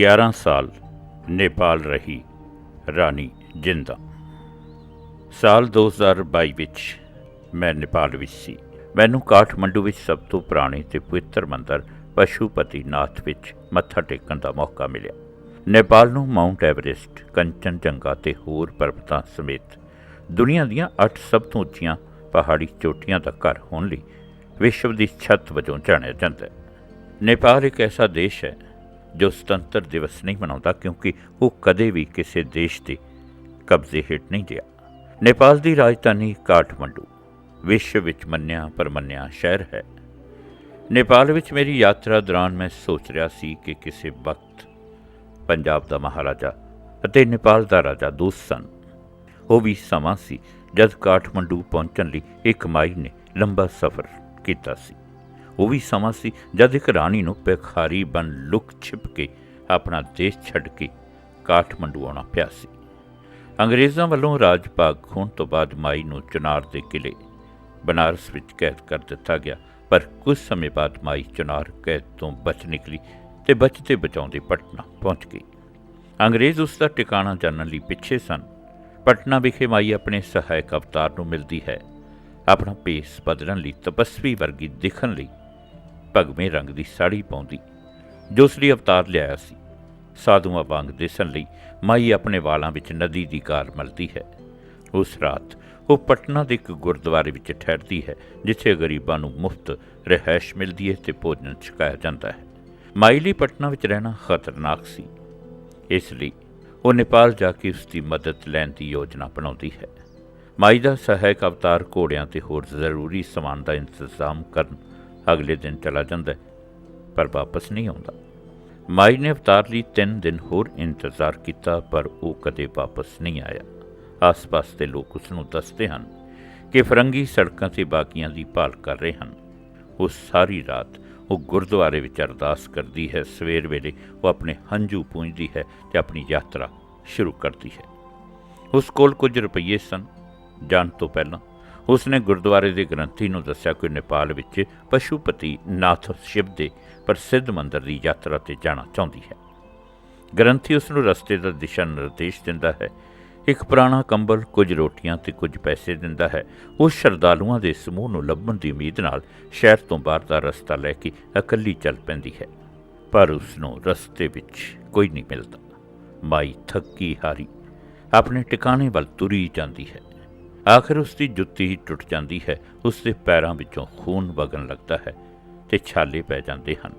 11 ਸਾਲ ਨੇਪਾਲ ਰਹੀ ਰਾਣੀ ਜਿੰਦਾ। ਸਾਲ 2022 ਵਿੱਚ ਮੈਂ ਨੇਪਾਲ ਵਿੱਚ ਸੀ। ਮੈਨੂੰ ਕਾਠਮੰਡੂ ਵਿੱਚ ਸਭ ਤੋਂ ਪੁਰਾਣੇ ਤੇ ਪਵਿੱਤਰ ਮੰਦਰ ਪਸ਼ੂਪਤੀ ਨਾਥ ਵਿੱਚ ਮੱਥਾ ਟੇਕਣ ਦਾ ਮੌਕਾ ਮਿਲਿਆ। ਨੇਪਾਲ ਨੂੰ ਮਾਉਂਟ ਐਵਰੈਸਟ, ਕੰਚਨਜੰਗਾ ਤੇ ਹੋਰ ਪਰਬਤਾਂ ਸਮੇਤ ਦੁਨੀਆ ਦੀਆਂ 8 ਸਭ ਤੋਂ ਉੱਚੀਆਂ ਪਹਾੜੀ ਚੋਟੀਆਂ ਦਾ ਘਰ ਹੋਣ ਲਈ ਵਿਸ਼ਵ ਦੀ ਛੱਤ ਵਜੋਂ ਜਾਣਿਆ ਜਾਂਦਾ ਹੈ। ਨੇਪਾਲ ਇੱਕ ਐਸਾ ਦੇਸ਼ ਹੈ ਜੋ ਸੁਤੰਤਰ ਦਿਵਸ ਨਹੀਂ ਮਨਾਉਂਦਾ, ਕਿਉਂਕਿ ਉਹ ਕਦੇ ਵੀ ਕਿਸੇ ਦੇਸ਼ ਦੇ ਕਬਜ਼ੇ ਹੇਠ ਨਹੀਂ ਗਿਆ ਨੇਪਾਲ ਦੀ ਰਾਜਧਾਨੀ ਕਾਠਮੰਡੂ, ਵਿਸ਼ਵ ਵਿੱਚ ਮੰਨਿਆ ਪਰਮੰਨਿਆ ਸ਼ਹਿਰ ਹੈ। ਨੇਪਾਲ ਵਿੱਚ ਮੇਰੀ ਯਾਤਰਾ ਦੌਰਾਨ ਮੈਂ ਸੋਚ ਰਿਹਾ ਸੀ ਕਿ ਕਿਸੇ ਵਕਤ ਪੰਜਾਬ ਦਾ ਮਹਾਰਾਜਾ ਅਤੇ ਨੇਪਾਲ ਦਾ ਰਾਜਾ ਦੋਸਤ ਸਨ। ਉਹ ਵੀ ਸਮਾਂ ਸੀ ਜਦ ਕਾਠਮੰਡੂ ਪਹੁੰਚਣ ਲਈ ਇੱਕ ਮਾਈ ਨੇ ਲੰਬਾ ਸਫ਼ਰ ਕੀਤਾ ਸੀ। ਉਹ ਵੀ ਸਮਾਂ ਸੀ ਜਦ ਇੱਕ ਰਾਣੀ ਨੂੰ ਭਿਖਾਰੀ ਬਣ ਲੁਕ ਛਿਪ ਕੇ ਆਪਣਾ ਦੇਸ਼ ਛੱਡ ਕੇ ਕਾਠਮੰਡੂ ਆਉਣਾ ਪਿਆ ਸੀ। ਅੰਗਰੇਜ਼ਾਂ ਵੱਲੋਂ ਰਾਜ ਭਾਗ ਹੋਣ ਤੋਂ ਬਾਅਦ ਮਾਈ ਨੂੰ ਚੁਨਾਰ ਦੇ ਕਿਲੇ ਬਨਾਰਸ ਵਿੱਚ ਕੈਦ ਕਰ ਦਿੱਤਾ ਗਿਆ, ਪਰ ਕੁਝ ਸਮੇਂ ਬਾਅਦ ਮਾਈ ਚੁਨਾਰ ਕੈਦ ਤੋਂ ਬਚ ਨਿਕਲੀ ਤੇ ਬਚਦੇ ਬਚਾਉਂਦੇ ਪਟਨਾ ਪਹੁੰਚ ਗਈ। ਅੰਗਰੇਜ਼ ਉਸ ਦਾ ਟਿਕਾਣਾ ਜਾਣਨ ਲਈ ਪਿੱਛੇ ਸਨ। ਪਟਨਾ ਵਿਖੇ ਮਾਈ ਆਪਣੇ ਸਹਾਇਕ ਅਵਤਾਰ ਨੂੰ ਮਿਲਦੀ ਹੈ। ਆਪਣਾ ਪੇਸ ਬਦਲਣ ਲਈ ਤਪਸਵੀ ਵਰਗੀ ਦਿਖਣ ਲਈ ਭਗਵੇਂ ਰੰਗ ਦੀ ਸਾੜੀ ਪਾਉਂਦੀ। ਜੋ ਉਸ ਲਈ ਅਵਤਾਰ ਲਿਆਇਆ ਸੀ। ਸਾਧੂਆਂ ਵਾਂਗ ਦਿਸਣ ਲਈ ਮਾਈ ਆਪਣੇ ਵਾਲਾਂ ਵਿੱਚ ਨਦੀ ਦੀ ਕਾਰ ਮਲਦੀ ਹੈ। ਉਸ ਰਾਤ ਉਹ ਪਟਨਾ ਦੇ ਇੱਕ ਗੁਰਦੁਆਰੇ ਵਿੱਚ ਠਹਿਰਦੀ ਹੈ, ਜਿੱਥੇ ਗਰੀਬਾਂ ਨੂੰ ਮੁਫਤ ਰਿਹਾਇਸ਼ ਮਿਲਦੀ ਹੈ ਤੇ ਭੋਜਨ ਛਕਾਇਆ ਜਾਂਦਾ ਹੈ। ਮਾਈ ਲਈ ਪਟਨਾ ਵਿੱਚ ਰਹਿਣਾ ਖਤਰਨਾਕ ਸੀ। ਇਸ ਲਈ ਉਹ ਨੇਪਾਲ ਜਾ ਕੇ ਉਸ ਦੀ ਮਦਦ ਲੈਣ ਦੀ ਯੋਜਨਾ ਬਣਾਉਂਦੀ ਹੈ। ਮਾਈ ਦਾ ਸਹਾਇਕ ਅਵਤਾਰ ਘੋੜਿਆਂ ਤੇ ਹੋਰ ਜ਼ਰੂਰੀ ਸਮਾਨ ਦਾ ਇੰਤਜ਼ਾਮ ਕਰਨ ਅਗਲੇ ਦਿਨ ਚਲਾ ਜਾਂਦਾ ਪਰ ਵਾਪਸ ਨਹੀਂ ਆਉਂਦਾ। ਮਾਈ ਨੇ ਅਵਤਾਰ ਲਈ 3 ਦਿਨ ਹੋਰ ਇੰਤਜ਼ਾਰ ਕੀਤਾ, ਪਰ ਉਹ ਕਦੇ ਵਾਪਸ ਨਹੀਂ ਆਇਆ। ਆਸ-ਪਾਸ ਦੇ ਲੋਕ ਉਸ ਨੂੰ ਦੱਸਦੇ ਹਨ ਕਿ ਫਰੰਗੀ ਸੜਕਾਂ ਤੇ ਬਾਕੀਆਂ ਦੀ ਭਾਲ ਕਰ ਰਹੇ ਹਨ। ਉਹ ਸਾਰੀ ਰਾਤ ਉਹ ਗੁਰਦੁਆਰੇ ਵਿੱਚ ਅਰਦਾਸ ਕਰਦੀ ਹੈ। ਸਵੇਰ ਵੇਲੇ ਉਹ ਆਪਣੇ ਹੰਝੂ ਪੂੰਝਦੀ ਹੈ ਤੇ ਆਪਣੀ ਯਾਤਰਾ ਸ਼ੁਰੂ ਕਰਦੀ ਹੈ। ਉਸ ਕੋਲ ਕੁਝ ਰੁਪਏ ਸਨ। ਜਾਣ ਤੋਂ ਪਹਿਲਾਂ ਉਸ ਨੇ ਗੁਰਦੁਆਰੇ ਦੇ ਗ੍ਰੰਥੀ ਨੂੰ ਦੱਸਿਆ ਕਿ ਨੇਪਾਲ ਵਿੱਚ ਪਸ਼ੂਪਤੀ ਨਾਥ ਸ਼ਿਵ ਦੇ ਪ੍ਰਸਿੱਧ ਮੰਦਰ ਦੀ ਯਾਤਰਾ ਤੇ ਜਾਣਾ ਚਾਹੁੰਦੀ ਹੈ। ਗ੍ਰੰਥੀ ਉਸ ਨੂੰ ਰਸਤੇ ਦਾ ਦਿਸ਼ਾ ਨਿਰਦੇਸ਼ ਦਿੰਦਾ ਹੈ। ਇੱਕ ਪੁਰਾਣਾ ਕੰਬਲ, ਕੁਝ ਰੋਟੀਆਂ ਤੇ ਕੁਝ ਪੈਸੇ ਦਿੰਦਾ ਹੈ। ਉਹ ਸ਼ਰਧਾਲੂਆਂ ਦੇ ਸਮੂਹ ਨੂੰ ਲੱਭਣ ਦੀ ਉਮੀਦ ਨਾਲ ਸ਼ਹਿਰ ਤੋਂ ਬਾਹਰ ਦਾ ਰਸਤਾ ਲੈ ਕੇ ਇਕੱਲੀ ਚੱਲ ਪੈਂਦੀ ਹੈ। ਪਰ ਉਸ ਨੂੰ ਰਸਤੇ ਵਿੱਚ ਕੋਈ ਨਹੀਂ ਮਿਲਦਾ। ਮਾਈ ਥੱਕੀ ਹਾਰੀ ਆਪਣੇ ਟਿਕਾਣੇ ਵੱਲ ਤੁਰੀ ਜਾਂਦੀ ਹੈ। ਆਖਰ ਉਸ ਦੀ ਜੁੱਤੀ ਹੀ ਟੁੱਟ ਜਾਂਦੀ ਹੈ। ਉਸ ਦੇ ਪੈਰਾਂ ਵਿੱਚੋਂ ਖੂਨ ਵਗਣ ਲੱਗਦਾ ਹੈ ਤੇ ਛਾਲੇ ਪੈ ਜਾਂਦੇ ਹਨ।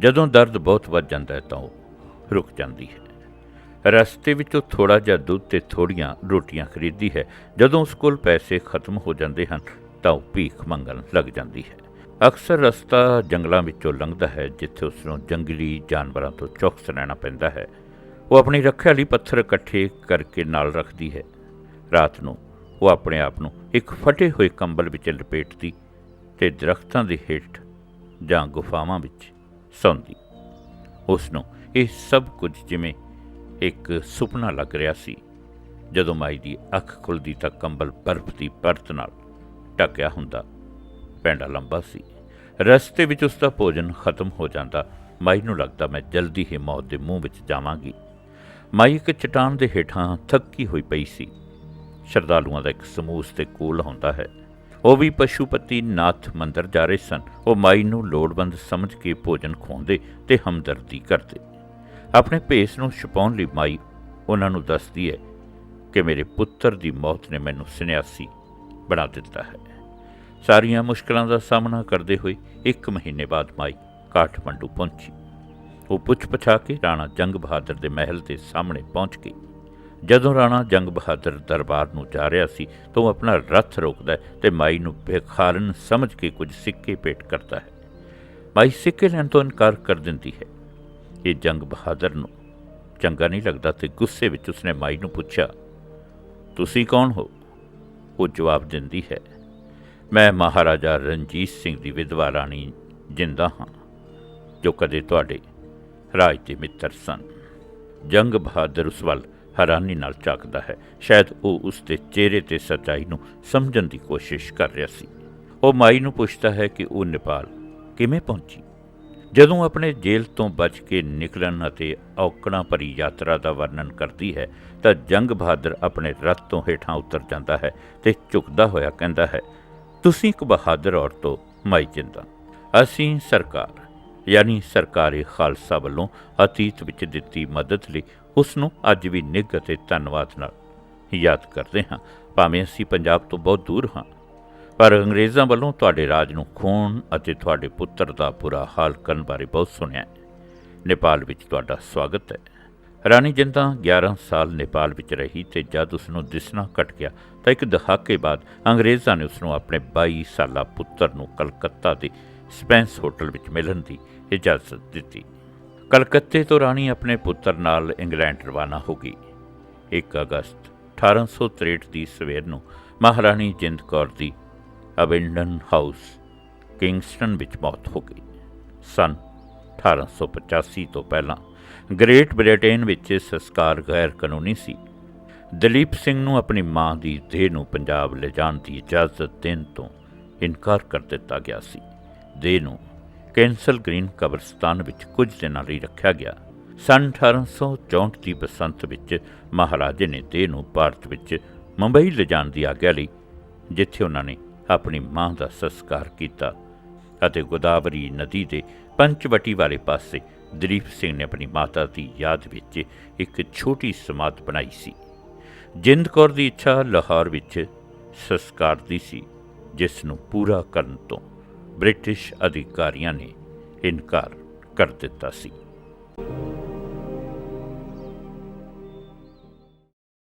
ਜਦੋਂ ਦਰਦ ਬਹੁਤ ਵੱਧ ਜਾਂਦਾ ਹੈ ਤਾਂ ਉਹ ਰੁਕ ਜਾਂਦੀ ਹੈ। ਰਸਤੇ ਵਿੱਚੋਂ ਥੋੜਾ ਜਿਹਾ ਦੁੱਧ ਤੇ ਥੋੜੀਆਂ ਰੋਟੀਆਂ ਖਰੀਦਦੀ ਹੈ। ਜਦੋਂ ਉਸ ਕੋਲ ਪੈਸੇ ਖਤਮ ਹੋ ਜਾਂਦੇ ਹਨ ਤਾਂ ਉਹ ਭੀਖ ਮੰਗਣ ਲੱਗ ਜਾਂਦੀ ਹੈ। ਅਕਸਰ ਰਸਤਾ ਜੰਗਲਾਂ ਵਿੱਚੋਂ ਲੰਘਦਾ ਹੈ, ਜਿੱਥੇ ਉਸ ਨੂੰ ਜੰਗਲੀ ਜਾਨਵਰਾਂ ਤੋਂ ਚੌਕਸ ਰਹਿਣਾ ਪੈਂਦਾ ਹੈ। ਉਹ ਆਪਣੀ ਰੱਖਿਆ ਲਈ ਪੱਥਰ ਇਕੱਠੇ ਕਰਕੇ ਨਾਲ ਰੱਖਦੀ ਹੈ। ਰਾਤ ਨੂੰ ਉਹ ਆਪਣੇ ਆਪ ਨੂੰ ਇੱਕ ਫਟੇ ਹੋਏ ਕੰਬਲ ਵਿੱਚ ਲਪੇਟਦੀ ਤੇ ਦਰਖਤਾਂ ਦੇ ਹੇਠ ਜਾਂ ਗੁਫਾਵਾਂ ਵਿੱਚ ਸੌਂਦੀ। ਉਸ ਨੂੰ ਇਹ ਸਭ ਕੁਝ ਜਿਵੇਂ ਇੱਕ ਸੁਪਨਾ ਲੱਗ ਰਿਹਾ ਸੀ, ਜਦੋਂ ਮਾਈ ਦੀ ਅੱਖ ਖੁੱਲਦੀ ਤਾਂ ਕੰਬਲ ਬਰਫ਼ ਦੀ ਪਰਤ ਨਾਲ ਢੱਕਿਆ ਹੁੰਦਾ ਪੈਂਡਾ ਲੰਬਾ ਸੀ। ਰਸਤੇ ਵਿੱਚ ਉਸ ਦਾ ਭੋਜਨ ਖਤਮ ਹੋ ਜਾਂਦਾ ਮਾਈ ਨੂੰ ਲੱਗਦਾ ਮੈਂ ਜਲਦੀ ਹੀ ਮੌਤ ਦੇ ਮੂੰਹ ਵਿੱਚ ਜਾਵਾਂਗੀ। ਮਾਈ ਇੱਕ ਚਟਾਨ ਦੇ ਹੇਠਾਂ ਥੱਕੀ ਹੋਈ ਪਈ ਸੀ। ਸ਼ਰਧਾਲੂਆਂ ਦਾ ਇੱਕ ਸਮੂਹ ਉਸ ਕੋਲ ਹੁੰਦਾ ਹੈ। ਉਹ ਵੀ ਪਸ਼ੂਪਤੀ ਨਾਥ ਮੰਦਰ ਜਾ ਰਹੇ ਸਨ। ਉਹ ਮਾਈ ਨੂੰ ਲੋੜਵੰਦ ਸਮਝ ਕੇ ਭੋਜਨ ਖਵਾਉਂਦੇ ਤੇ ਹਮਦਰਦੀ ਕਰਦੇ। ਆਪਣੇ ਭੇਸ ਨੂੰ ਛੁਪਾਉਣ ਲਈ ਮਾਈ ਉਹਨਾਂ ਨੂੰ ਦੱਸਦੀ ਹੈ ਕਿ ਮੇਰੇ ਪੁੱਤਰ ਦੀ ਮੌਤ ਨੇ ਮੈਨੂੰ ਸੰਨਿਆਸੀ ਬਣਾ ਦਿੱਤਾ ਹੈ। ਸਾਰੀਆਂ ਮੁਸ਼ਕਲਾਂ ਦਾ ਸਾਹਮਣਾ ਕਰਦੇ ਹੋਏ ਇੱਕ ਮਹੀਨੇ ਬਾਅਦ ਮਾਈ ਕਾਠਮੰਡੂ ਪਹੁੰਚੀ। ਉਹ ਪੁੱਛ ਪਛਾ ਕੇ ਰਾਣਾ ਜੰਗ ਬਹਾਦਰ ਦੇ ਮਹਿਲ ਦੇ ਸਾਹਮਣੇ ਪਹੁੰਚ ਗਈ। ਜਦੋਂ ਰਾਣਾ ਜੰਗ ਬਹਾਦਰ ਦਰਬਾਰ ਨੂੰ ਜਾ ਰਿਹਾ ਸੀ, ਤਾਂ ਉਹ ਆਪਣਾ ਰੱਥ ਰੋਕਦਾ ਹੈ ਤੇ ਮਾਈ ਨੂੰ ਬੇਖਾਰਨ ਸਮਝ ਕੇ ਕੁਝ ਸਿੱਕੇ ਭੇਟ ਕਰਦਾ ਹੈ। ਮਾਈ ਸਿੱਕੇ ਲੈਣ ਤੋਂ ਇਨਕਾਰ ਕਰ ਦਿੰਦੀ ਹੈ। ਇਹ ਜੰਗ ਬਹਾਦਰ ਨੂੰ ਚੰਗਾ ਨਹੀਂ ਲੱਗਦਾ ਤੇ ਗੁੱਸੇ ਵਿੱਚ ਉਸਨੇ ਮਾਈ ਨੂੰ ਪੁੱਛਿਆ, ਤੁਸੀਂ ਕੌਣ ਹੋ? ਉਹ ਜਵਾਬ ਦਿੰਦੀ ਹੈ, ਮੈਂ ਮਹਾਰਾਜਾ ਰਣਜੀਤ ਸਿੰਘ ਦੀ ਵਿਧਵਾ ਰਾਣੀ ਜਿੰਦਾ ਹਾਂ, ਜੋ ਕਦੇ ਤੁਹਾਡੇ ਰਾਜ ਦੇ ਮਿੱਤਰ ਸਨ। ਜੰਗ ਬਹਾਦਰ ਉਸ ਵੱਲ ਹੈਰਾਨੀ ਨਾਲ ਝਾਕਦਾ ਹੈ। ਸ਼ਾਇਦ ਉਹ ਉਸ ਦੇ ਚਿਹਰੇ ਤੇ ਸੱਚਾਈ ਨੂੰ ਸਮਝਣ ਦੀ ਕੋਸ਼ਿਸ਼ ਕਰ ਰਿਹਾ ਸੀ। ਉਹ ਮਾਈ ਨੂੰ ਪੁੱਛਦਾ ਹੈ ਕਿ ਉਹ ਨੇਪਾਲ ਕਿਵੇਂ ਪਹੁੰਚੀ? ਜਦੋਂ ਆਪਣੇ ਜੇਲ੍ਹ ਤੋਂ ਬਚ ਕੇ ਨਿਕਲਣ ਅਤੇ ਔਕੜਾਂ ਭਰੀ ਯਾਤਰਾ ਦਾ ਵਰਣਨ ਕਰਦੀ ਹੈ, ਤਾਂ ਜੰਗ ਬਹਾਦਰ ਆਪਣੇ ਰੱਥ ਤੋਂ ਹੇਠਾਂ ਉਤਰ ਜਾਂਦਾ ਹੈ ਤੇ ਝੁਕਦਾ ਹੋਇਆ ਕਹਿੰਦਾ ਹੈ, ਤੁਸੀਂ ਇੱਕ ਬਹਾਦਰ ਔਰਤ ਹੋ, ਮਾਈ ਜਿੰਦਾ। ਅਸੀਂ ਸਰਕਾਰ, ਯਾਨੀ ਸਰਕਾਰੀ ਖਾਲਸਾ ਵੱਲੋਂ ਅਤੀਤ ਵਿੱਚ ਦਿੱਤੀ ਮਦਦ ਲਈ ਉਸ ਨੂੰ ਅੱਜ ਵੀ ਨਿੱਘ ਅਤੇ ਧੰਨਵਾਦ ਨਾਲ ਯਾਦ ਕਰਦੇ ਹਾਂ। ਭਾਵੇਂ ਅਸੀਂ ਪੰਜਾਬ ਤੋਂ ਬਹੁਤ ਦੂਰ ਹਾਂ, ਪਰ ਅੰਗਰੇਜ਼ਾਂ ਵੱਲੋਂ ਤੁਹਾਡੇ ਰਾਜ ਨੂੰ ਖੂਨ ਅਤੇ ਤੁਹਾਡੇ ਪੁੱਤਰ ਦਾ ਬੁਰਾ ਹਾਲ ਕਰਨ ਬਾਰੇ ਬਹੁਤ ਸੁਣਿਆ ਨੇਪਾਲ ਵਿੱਚ ਤੁਹਾਡਾ ਸਵਾਗਤ ਹੈ। ਰਾਣੀ ਜਿੰਦਾ 11 ਸਾਲ ਨੇਪਾਲ ਵਿੱਚ ਰਹੀ ਤੇ ਜਦ ਉਸ ਨੂੰ ਦਿਸਣਾ ਘਟ ਗਿਆ, ਤਾਂ ਇੱਕ ਦਹਾਕੇ ਬਾਅਦ ਅੰਗਰੇਜ਼ਾਂ ਨੇ ਉਸ ਨੂੰ ਆਪਣੇ 22 ਸਾਲਾ ਪੁੱਤਰ ਨੂੰ ਕਲਕੱਤਾ ਦੇ ਸਪੈਂਸ ਹੋਟਲ ਵਿੱਚ ਮਿਲਣ ਦੀ ਇਜਾਜ਼ਤ ਦਿੱਤੀ। ਕਲਕੱਤੇ ਤੋਂ ਰਾਣੀ ਆਪਣੇ ਪੁੱਤਰ ਨਾਲ ਇੰਗਲੈਂਡ ਰਵਾਨਾ ਹੋ ਗਈ। 1 ਅਗਸਤ 1863 ਦੀ ਸਵੇਰ ਨੂੰ ਮਹਾਰਾਣੀ ਜਿੰਦ ਕੌਰ ਦੀ ਅਬਿੰਡਨ ਹਾਊਸ, ਕਿੰਗਸਟਨ ਵਿੱਚ ਮੌਤ ਹੋ ਗਈ। ਸਨ 1885 ਤੋਂ ਪਹਿਲਾਂ ਗ੍ਰੇਟ ਬ੍ਰਿਟੇਨ ਵਿੱਚ ਸੰਸਕਾਰ ਗੈਰ ਕਾਨੂੰਨੀ ਸੀ। ਦਲੀਪ ਸਿੰਘ ਨੂੰ ਆਪਣੀ ਮਾਂ ਦੀ ਦੇਹ ਨੂੰ ਪੰਜਾਬ ਲਿਜਾਣ ਦੀ ਇਜਾਜ਼ਤ ਦੇਣ ਤੋਂ ਇਨਕਾਰ ਕਰ ਦਿੱਤਾ ਗਿਆ ਸੀ। ਦੇਹ ਨੂੰ ਕੈਂਸਲ ਗ੍ਰੀਨ ਕਬਰਸਤਾਨ ਵਿੱਚ ਕੁਝ ਦਿਨਾਂ ਲਈ ਰੱਖਿਆ ਗਿਆ। ਸਨ 1864 ਦੀ ਬਸੰਤ ਵਿੱਚ ਮਹਾਰਾਜੇ ਨੇ ਦੇਹ ਨੂੰ ਭਾਰਤ ਵਿੱਚ ਮੁੰਬਈ ਲਿਜਾਣ ਦੀ ਆਗਿਆ ਲਈ, ਜਿੱਥੇ ਉਹਨਾਂ ਨੇ ਆਪਣੀ ਮਾਂ ਦਾ ਸੰਸਕਾਰ ਕੀਤਾ ਅਤੇ ਗੋਦਾਵਰੀ ਨਦੀ ਦੇ ਪੰਚਵਟੀ ਵਾਲੇ ਪਾਸੇ ਦਲੀਪ ਸਿੰਘ ਨੇ ਆਪਣੀ ਮਾਤਾ ਦੀ ਯਾਦ ਵਿੱਚ ਇੱਕ ਛੋਟੀ ਸਮਾਧ ਬਣਾਈ ਸੀ। ਜਿੰਦ ਕੌਰ ਦੀ ਇੱਛਾ ਲਾਹੌਰ ਵਿੱਚ ਸੰਸਕਾਰ ਦੀ ਸੀ, ਜਿਸ ਨੂੰ ਪੂਰਾ ਕਰਨ ਤੋਂ ਬ੍ਰਿਟਿਸ਼ ਅਧਿਕਾਰੀਆਂ ਨੇ ਇਨਕਾਰ ਕਰ ਦਿੱਤਾ ਸੀ।